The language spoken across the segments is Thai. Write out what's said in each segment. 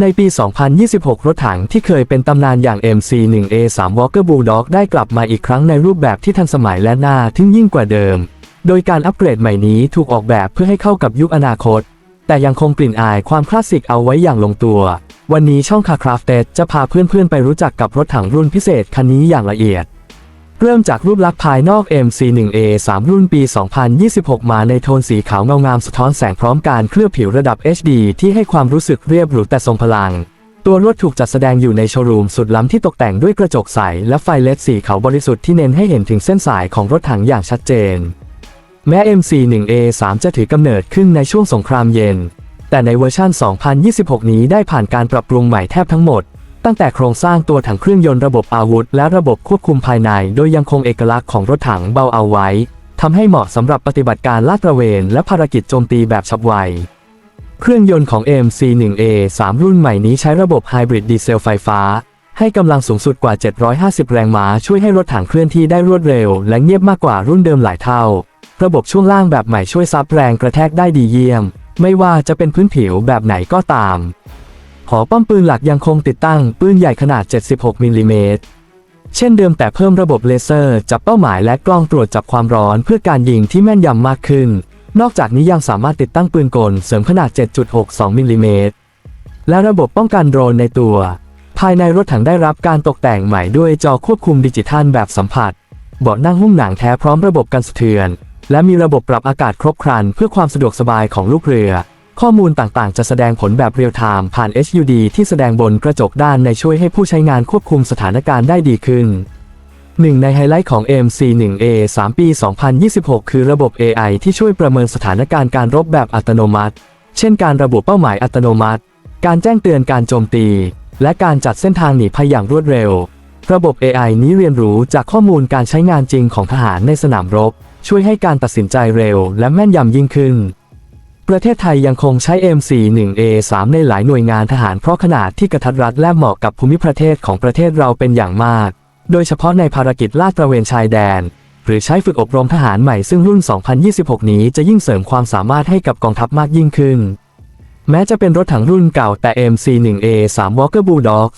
ในปี 2026 รถถังที่เคยเป็นตำนานอย่าง MC1A3 Walker Bulldog ได้กลับมาอีกครั้งในรูปแบบที่ทันสมัยและน่าทึ่งยิ่งกว่าเดิม โดยการอัปเกรดใหม่นี้ถูกออกแบบเพื่อให้เข้ากับยุคอนาคต แต่ยังคงกลิ่นอายความคลาสสิกเอาไว้อย่างลงตัว วันนี้ช่องคาคราฟเตจะพาเพื่อนๆไปรู้จักกับรถถังรุ่นพิเศษคันนี้อย่างละเอียด เริ่มจากรูปลักษณ์ภายนอก MC1A3 รุ่นปี 2026 มาในโทนสีขาวเงางามสะท้อนแสงพร้อมการเคลือบผิวระดับ HD ที่ให้ความรู้สึกเรียบหรูแต่ทรงพลัง ตัวรถถูกจัดแสดงอยู่ในโชว์รูมสุดล้ำที่ตกแต่งด้วยกระจกใส และไฟเลดสีขาวบริสุทธิ์ที่เน้นให้เห็นถึงเส้นสายของรถถังอย่างชัดเจน แม้ MC1A3 จะถือกำเนิดขึ้นในช่วงสงครามเย็น แต่ในเวอร์ชัน 2026 นี้ได้ผ่านการปรับปรุงใหม่แทบทั้งหมด ตั้งแต่โครงสร้างตัวถังเครื่องยนต์ระบบอาวุธ และระบบควบคุมภายใน โดยยังคงเอกลักษณ์ของรถถังเบาเอาไว้ทำให้เหมาะสำหรับปฏิบัติการลาดตระเวน และภารกิจโจมตีแบบฉับไว เครื่องยนต์ของ MC1A3 รุ่นใหม่นี้ใช้ระบบไฮบริดดีเซลไฟฟ้า ให้กำลังสูงสุดกว่า 750 แรงม้าช่วยให้รถถังเคลื่อนที่ได้รวดเร็ว และเงียบมากกว่ารุ่นเดิมหลายเท่า ระบบช่วงล่างแบบใหม่ช่วยซับแรงกระแทกได้ดีเยี่ยม ไม่ว่าจะเป็นพื้นผิวแบบไหนก็ตาม หอป้อมปืนหลักยังคงติดตั้งปืนใหญ่ขนาด 76 มิลลิเมตร เช่นเดิมแต่เพิ่มระบบเลเซอร์ จับเป้าหมายและกล้องตรวจจับความร้อนเพื่อการยิงที่แม่นยำมากขึ้น นอกจากนี้ยังสามารถติดตั้งปืนกลเสริมขนาด 7.62 มิลลิเมตร และระบบป้องกันโดรนในตัว ภายในรถถังได้รับการตกแต่งใหม่ด้วยจอควบคุมดิจิทัลแบบสัมผัส เบาะนั่งหุ้มหนังแท้พร้อมระบบกันสะเทือน และมีระบบปรับอากาศครบครันเพื่อความสะดวกสบายของลูกเรือ ข้อมูลต่างๆ จะแสดงผลแบบเรียลไทม์ผ่าน HUD ที่แสดงบนกระจกด้านในช่วยให้ผู้ใช้งานควบคุมสถานการณ์ได้ดีขึ้นหนึ่งในไฮไลท์ของ MC1A 3 ปี 2026 คือระบบ AI ที่ช่วยประเมินสถานการณ์การรบแบบอัตโนมัติ เช่นการระบุเป้าหมายอัตโนมัติ การแจ้งเตือนการโจมตี และการจัดเส้นทางหนีภัยอย่างรวดเร็ว ระบบ AI นี้เรียนรู้จากข้อมูลการใช้งานจริงของทหารในสนามรบ ช่วยให้การตัดสินใจเร็ว และแม่นยำยิ่งขึ้น ประเทศไทยยังคงใช้ MC1A3 ในหลายหน่วยงานทหารเพราะขนาดที่กระทัดรัดและเหมาะกับภูมิประเทศของประเทศเราเป็นอย่างมาก โดยเฉพาะในภารกิจลาดตระเวนชายแดน หรือใช้ฝึกอบรมทหารใหม่ซึ่งรุ่น 2026 นี้จะยิ่งเสริมความสามารถให้กับกองทัพมากยิ่งขึ้น แม้จะเป็นรถถังรุ่นเก่าแต่ MC1A3 Walker Bulldog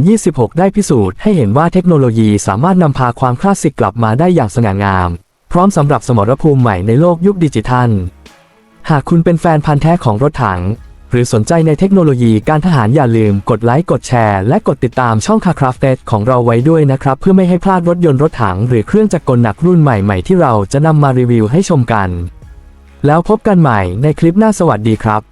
2026 ได้พิสูจน์ให้เห็นว่าเทคโนโลยีสามารถนำพาความคลาสสิกกลับมาได้อย่างสง่างาม พร้อมสำหรับสมรภูมิใหม่ในโลกยุคดิจิทัล หากคุณเป็นแฟนพันธุ์แท้ของรถถัง หรือสนใจในเทคโนโลยีการทหารอย่าลืมกดไลค์กดแชร์ และกดติดตามช่องคาคราฟเตของเราไว้ด้วยนะครับ เพื่อไม่ให้พลาดรถยนต์รถถัง หรือเครื่องจักรกลหนักรุ่นใหม่ๆที่เราจะนำมารีวิวให้ชมกัน แล้วพบกันใหม่ในคลิปหน้าสวัสดีครับ